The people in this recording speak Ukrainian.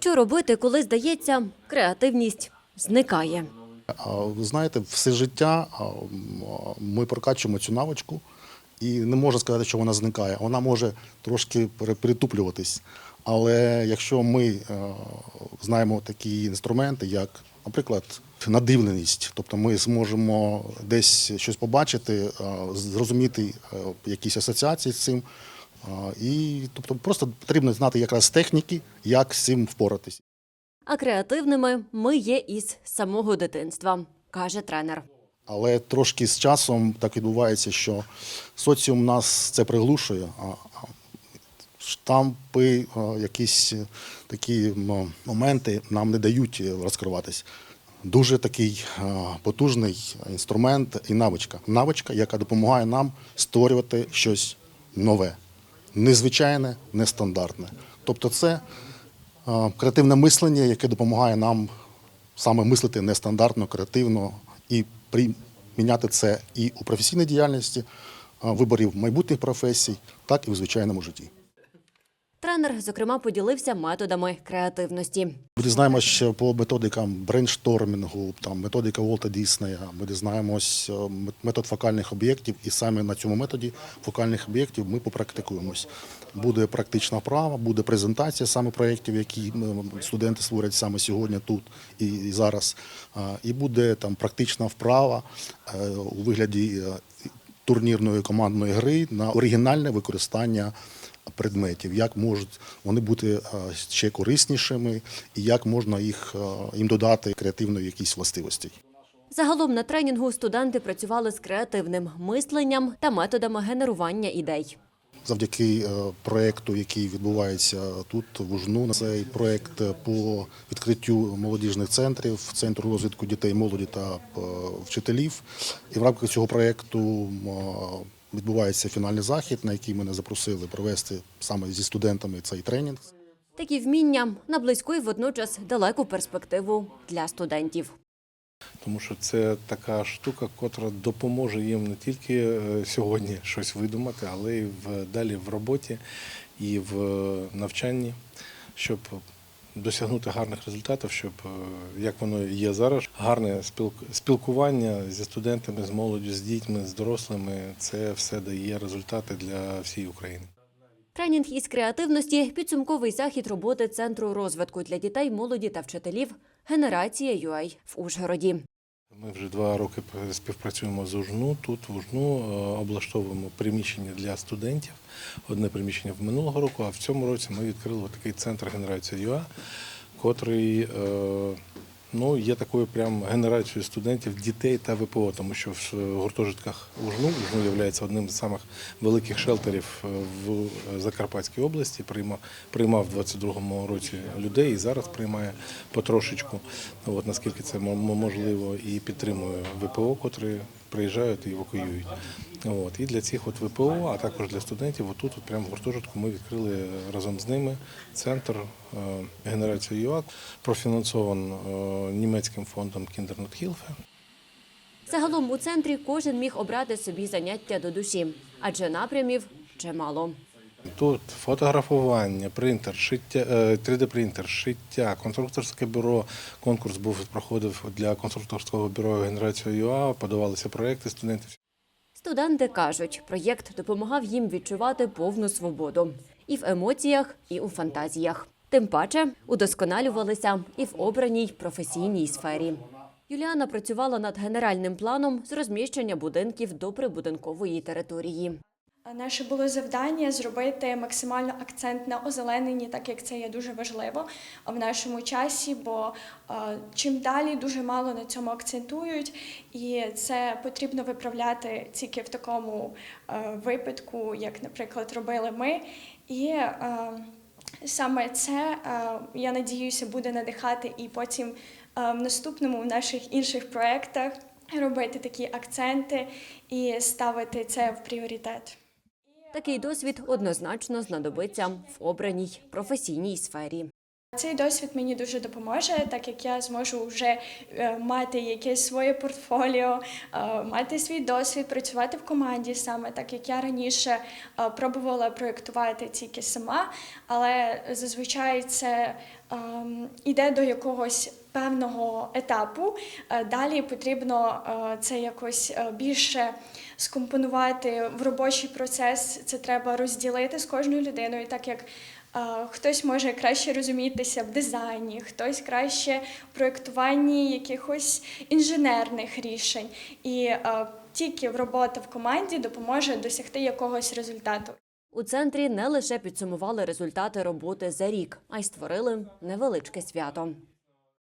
Що робити, коли здається, креативність зникає? Ви знаєте, все життя ми прокачуємо цю навичку, і не можна сказати, що вона зникає. Вона може трошки пере- перетуплюватись. Але якщо ми е, знаємо такі інструменти, як, наприклад, надивленість, тобто ми зможемо десь щось побачити, е, зрозуміти е, якісь асоціації з цим. І тобто просто потрібно знати якраз техніки, як з цим впоратись. А креативними ми є із самого дитинства, каже тренер. Але трошки з часом так відбувається, що соціум нас це приглушує, а штампи, якісь такі моменти нам не дають е, розкриватись. Дуже такий потужний інструмент і навичка. Навичка, яка допомагає нам створювати щось нове, незвичайне, нестандартне. Тобто, це креативне мислення, яке допомагає нам саме мислити нестандартно, креативно і приміняти це і у професійній діяльності, виборів майбутніх професій, так і в звичайному житті. Тренер, зокрема, поділився методами креативності. Ми дізнаємося по методикам брейнштормінгу, там методика Волта Діснея. Ми дізнаємось е, метод фокальних об'єктів, і саме на цьому методі фокальних об'єктів ми попрактикуємось. Буде практична вправа, буде презентація саме проєктів, які студенти створять саме сьогодні, тут і, і зараз. І буде там практична вправа е, у вигляді е, турнірної командної гри на оригінальне використання предметів, як можуть вони бути е, ще кориснішими, і як можна їх е, їм додати креативної якісь властивості. Загалом на тренінгу студенти працювали з креативним мисленням та методами генерування ідей. Завдяки е, проекту, який відбувається тут в Ужну, цей проект по відкриттю молодіжних центрів, центру розвитку дітей, молоді та вчителів. І в рамках цього е, відбувається фінальний захід, на який мене запросили провести саме зі студентами цей тренінг. Такі вміння на близьку і водночас далеку перспективу для студентів. Тому що це така штука, котра допоможе їм не тільки е, сьогодні щось видумати, але й в далі в роботі і в навчанні, щоб досягнути гарних результатів, щоб е, як воно є зараз, гарне спілк- спілкування зі студентами, з молоддю, з дітьми, з дорослими це все дає результати для всієї України. Тренінг із креативності підсумковий захід роботи центру розвитку для дітей, молоді та вчителів Генерація UA в Ужгороді. Ми вже два роки співпрацюємо з УЖНУ. Тут в УЖНУ е, облаштовуємо приміщення для студентів. Одне приміщення в минулого року, а в цьому році ми відкрили такий центр генерації ЮА, котрий е, ну, є такою прям генерацією студентів, дітей та ВПО, тому що в гуртожитках УЖНУ, УЖНУ є одним з самих великих шелтерів е, в Закарпатській області. Приймав, приймав в 22-му році людей і зараз приймає потрошечку, от, наскільки це можливо, і підтримує ВПО, котрі приїжджають і евакуюють. От. І для цих от ВПО, а також для студентів, отут, от прямо в гуртожитку, ми відкрили разом з ними центр е, генерації ЮАК, профінансований е, німецьким фондом Kindernot-Hilfe. Загалом у центрі кожен міг обрати собі заняття до душі, адже напрямів чимало. Тут фотографування, принтер, шиття, 3D-принтер, шиття, конструкторське бюро. Конкурс був проходив для конструкторського бюро генерація ЮА, подавалися проекти студентів. Студенти кажуть, проєкт допомагав їм відчувати повну свободу і в емоціях, і у фантазіях. Тим паче удосконалювалися і в обраній професійній сфері. Юліана працювала над генеральним планом з розміщення будинків до прибудинкової території. Наше було завдання зробити максимально акцент на озелененні, так як це є дуже важливо в нашому часі, бо чим далі дуже мало на цьому акцентують, і це потрібно виправляти тільки в такому випадку, як, наприклад, робили ми. І саме це, я надіюся, буде надихати і потім в наступному в наших інших проєктах робити такі акценти і ставити це в пріоритет. Такий досвід однозначно знадобиться в обраній професійній сфері. Цей досвід мені дуже допоможе, так як я зможу вже е, мати якесь своє портфоліо, е, мати свій досвід, працювати в команді саме, так як я раніше е, пробувала проєктувати тільки сама, але зазвичай це ем, іде до якогось певного етапу. Е, Далі потрібно е, це якось е, більше скомпонувати в робочий процес. Це треба розділити з кожною людиною, так як хтось може краще розумітися в дизайні, хтось краще в проєктуванні якихось інженерних рішень. І тільки робота в команді допоможе досягти якогось результату. У центрі не лише підсумували результати роботи за рік, а й створили невеличке свято.